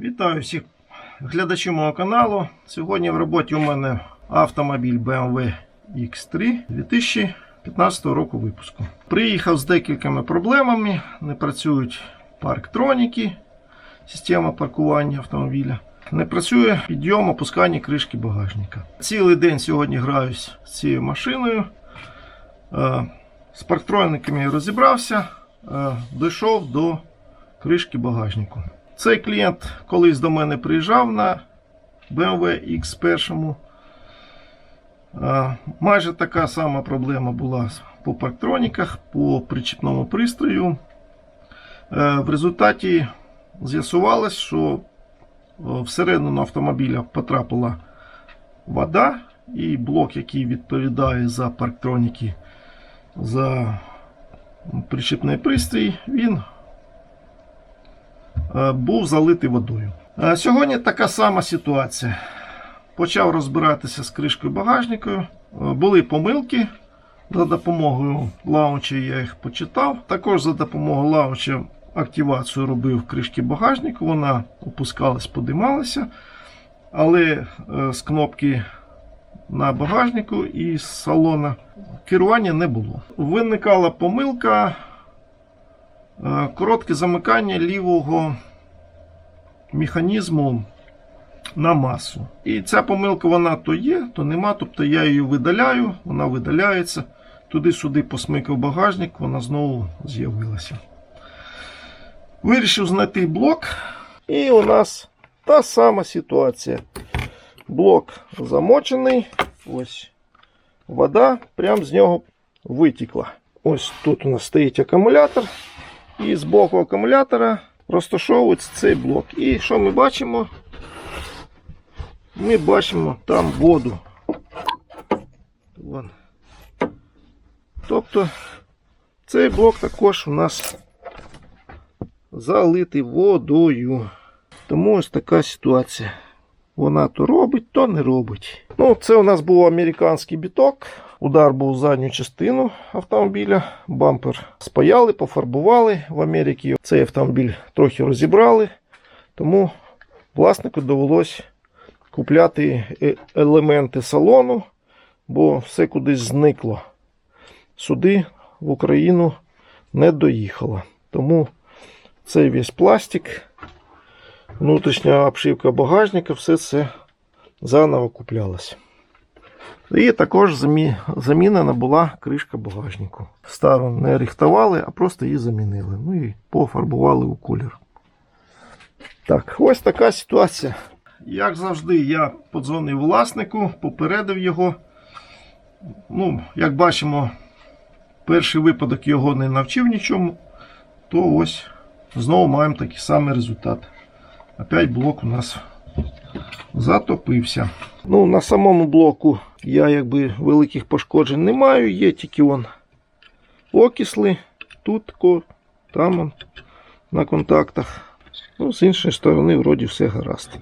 Вітаю всіх глядачів мого каналу. Сьогодні в роботі у мене автомобіль BMW X3 2015 року випуску. Приїхав з декількома проблемами. Не працюють парктроніки, система паркування автомобіля. Не працює підйом опускання кришки багажника. Цілий день сьогодні граюсь з цією машиною. Е, З парктрониками розібрався, е, дійшов до кришки багажнику. Цей клієнт колись до мене приїжджав на BMW X1. Е, Майже така сама проблема була по парктроніках, по причіпному пристрою. Е, В результаті з'ясувалось, що е, всередину автомобіля потрапила вода, і блок, який відповідає за парктроніки, за причіпний пристрій, він був залитий водою. Е, Сьогодні така сама ситуація. Почав розбиратися з кришкою багажникою. Е, Були помилки. За допомогою лаунча я їх почитав. Також за допомогою лаунча активацію робив кришки багажнику. Вона опускалась, подималася. Але е, з кнопки на багажнику і з салона керування не було. Виникала помилка. Е, Коротке замикання лівого механізму на масу. І ця помилка вона то є, то нема. Тобто я її видаляю, вона видаляється. Туди-сюди посмикав багажник, вона знову з'явилася. Вирішив знайти блок. І у нас та сама ситуація. Блок замочений. Ось вода прямо з нього витікла. Ось тут у нас стоїть акумулятор. І з боку акумулятора розташовується цей блок. І що ми бачимо? Ми бачимо там воду. Вон. Тобто цей блок також у нас залитий водою. Тому ось така ситуація. Вона то робить, то не робить. Ну, це у нас був американський біток. Удар був в задню частину автомобіля. Бампер спаяли, пофарбували. В Америці цей автомобіль трохи розібрали. Тому власнику довелось купляти е- елементи салону, бо все кудись зникло. Сюди в Україну не доїхало. Тому цей весь пластик, внутрішня обшивка багажника, все це заново куплялося. І також замінена була кришка багажнику. Стару не рихтували, а просто її замінили. Ну і пофарбували у колір. Так, ось така ситуація. Як завжди, я подзвонив власнику, попередив його. Ну, як бачимо, перший випадок його не навчив нічому, то ось знову маємо такий самий результат. Опять блок у нас затопився. Ну, на самому блоку я якби великих пошкоджень не маю, є тільки он окисли, тут, там он, на контактах. Ну, з іншої сторони, вроді все гаразд.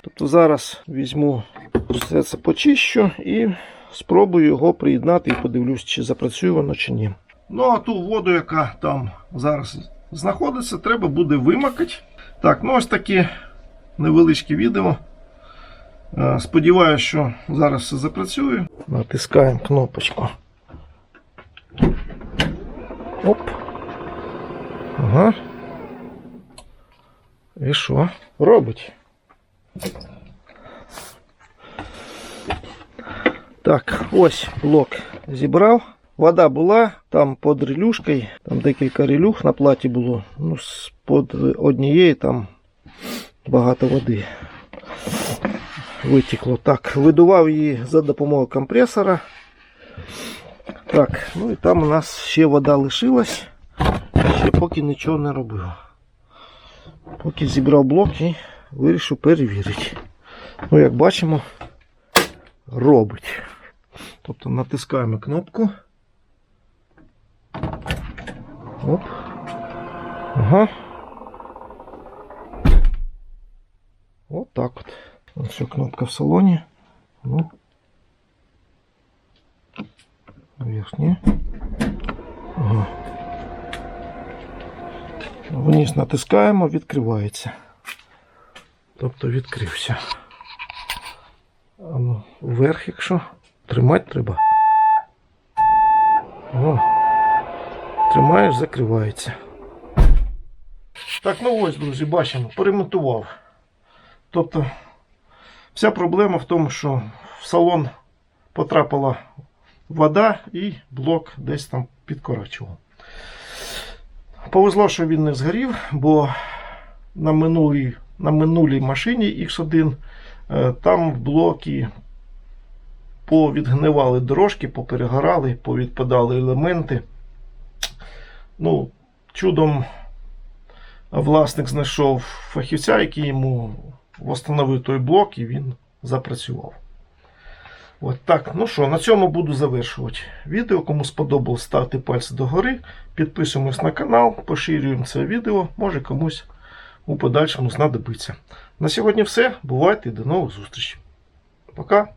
Тобто зараз візьму все це почищу і спробую його приєднати і подивлюсь, чи запрацює воно чи ні. Ну, а ту воду, яка там зараз знаходиться, треба буде вимакати. Так, ну ось таке невеличке відео. Е, Сподіваюся, що зараз все запрацює. Натискаємо кнопочку. Оп. Ага. І що? Робить. Так, ось блок зібрав. Вода була там під релюшкою, там декілька релюх на платі було. Ну, з під однієї там багато води витекло. Так, видував її за допомогою компресора. Так, ну і там у нас ще вода лишилась. Ще поки нічого не робив. Поки зібрав блок і вирішив перевірити. Ну, як бачимо, робить. Тобто натискаємо кнопку. Оп. Ага. От так от. Що кнопка в салоні. Ну. Верхня. Ага. Вниз натискаємо, відкривається. Тобто відкрився. Вверх, якщо тримати треба. О, тримаєш, закривається. Так, ну ось, друзі, бачимо, поремонтував. Тобто, вся проблема в тому, що в салон потрапила вода і блок десь там підкорачував. Повезло, що він не згорів, бо на минулій, на минулій машині X1 е, там в блокі повідгнивали дорожки, поперегорали, повідпадали елементи. Ну, чудом власник знайшов фахівця, який йому встановив той блок, і він запрацював. От так, ну що, на цьому буду завершувати відео. Кому сподобалось, ставте пальці догори, підписуємось на канал, поширюємо це відео, може комусь у подальшому знадобиться. На сьогодні все. Бувайте і до нових зустрічей. Пока!